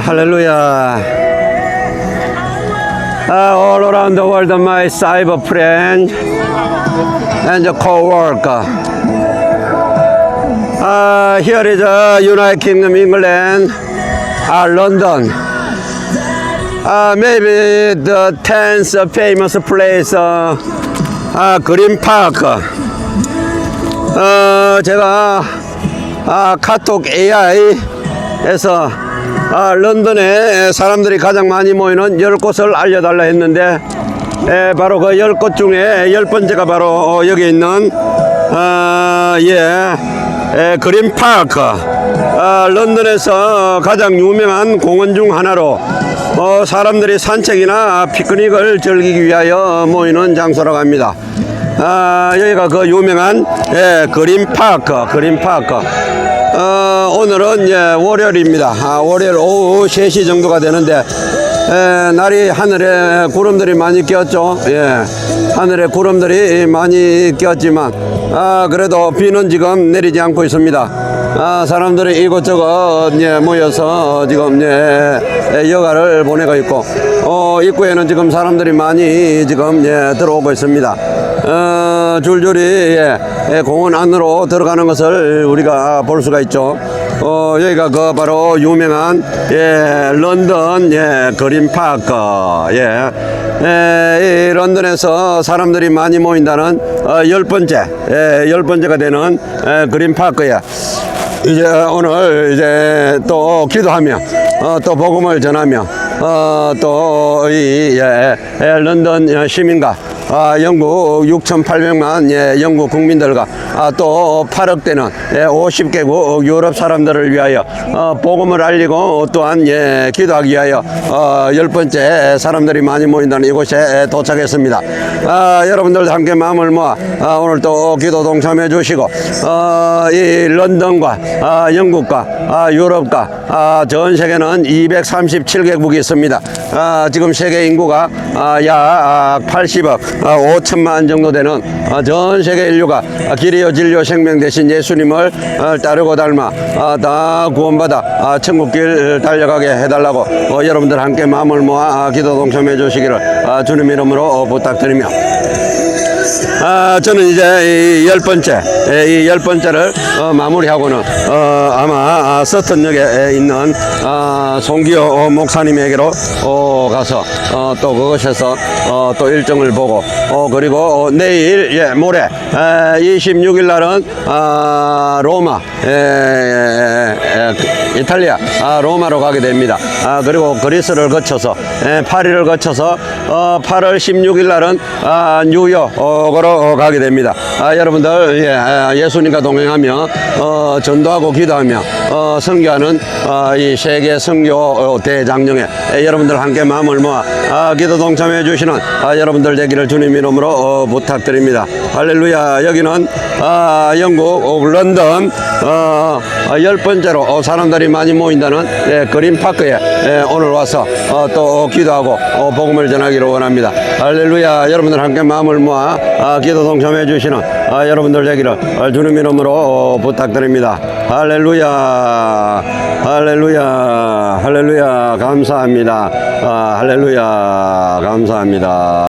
Hallelujah. Uh, all around the world, my cyber friend and co-worker. Uh, here is uh, United Kingdom, England, uh, London. Uh, maybe the 10th famous place, uh, uh, Green Park. 어, 제가 아, 카톡 AI에서 아, 런던에 사람들이 가장 많이 모이는 10곳을 알려달라 했는데 에, 바로 그 10곳 중에 10번째가 바로 어, 여기 있는 어, 예, 에, 그린파크 아, 런던에서 가장 유명한 공원 중 하나로 어, 사람들이 산책이나 피크닉을 즐기기 위하여 모이는 장소라고 합니다. 아, 여기가 그 유명한 예, 그린파크, 그린파크. 어, 오늘은 예, 월요일입니다. 아, 월요일 오후 3시 정도가 되는데 예, 날이 하늘에 구름들이 많이 꼈죠. 예, 하늘에 구름들이 많이 꼈지만 아, 그래도 비는 지금 내리지 않고 있습니다. 아, 사람들이 이곳저곳 예, 모여서 지금 예, 예, 여가를 보내고 있고 어, 입구에는 지금 사람들이 많이 지금 예, 들어오고 있습니다. 어, 줄줄이 예, 예, 공원 안으로 들어가는 것을 우리가 볼 수가 있죠. 어, 여기가 그 바로 유명한 예, 런던 예, 그린파크 예, 예, 이 런던에서 사람들이 많이 모인다는 어, 열 번째 예, 열 번째가 되는 예, 그린파크야. 이제 오늘 이제 또 기도하며 어, 또 복음을 전하며 어, 또이 예, 예, 런던 시민과 아, 영국 6,800만 예, 영국 국민들과 아, 또 8억 되는 예, 50개국 유럽 사람들을 위하여 어, 복음을 알리고 또한 예, 기도하기 위하여 어, 열 번째 사람들이 많이 모인다는 이곳에 도착했습니다. 아, 여러분들도 함께 마음을 모아 아, 오늘 또 기도 동참해 주시고 어, 이 런던과 아, 영국과 아, 유럽과 아, 전 세계는 237개국이 있습니다. 아, 지금 세계 인구가 아, 약 80억 아, 5천만 정도 되는 아, 전 세계 인류가 아, 길이요 진료 생명 대신 예수님을 아, 따르고 닮아 아, 다 구원받아 아, 천국길 달려가게 해달라고 어, 여러분들 함께 마음을 모아 아, 기도 동참해 주시기를 아, 주님 이름으로 어, 부탁드리며 아, 저는 이제 이 열 번째, 예, 이열 번째를 어, 마무리하고는 어, 아마 아, 서턴역에 있는 아, 송기호 어, 목사님에게로 어, 가서 어, 또 그것에서 어, 또 일정을 보고 어, 그리고 어, 내일 예, 모레 에, 26일 날은 아, 로마 에, 에, 에, 그 이탈리아 아, 로마로 가게 됩니다. 아, 그리고 그리스를 거쳐서 에, 파리를 거쳐서 어, 8월 16일 날은 아, 뉴욕으로 어, 가게 됩니다. 아, 여러분들 예, 아, 예수님과 동행하며 어, 전도하고 기도하며 어, 선교하는 어, 이 세계 선교 어, 대장령에 예, 여러분들 함께 마음을 모아 아, 기도 동참해 주시는 아, 여러분들 되기를 주님 이름으로 어, 부탁드립니다. 할렐루야. 여기는 아, 영국 어, 런던 어, 어, 열 번째로 어, 사람들이 많이 모인다는 예, 그린파크에 예, 오늘 와서 어, 또 기도하고 어, 복음을 전하기 를 원합니다. 할렐루야. 여러분들 함께 마음을 모아 아, 기도 동참해 주시는 아, 여러분들 되기를 어, 주님 이름으로 어, 부탁드립니다. 할렐루야. 할렐루야. 할렐루야. 감사합니다. 아, 할렐루야. 감사합니다.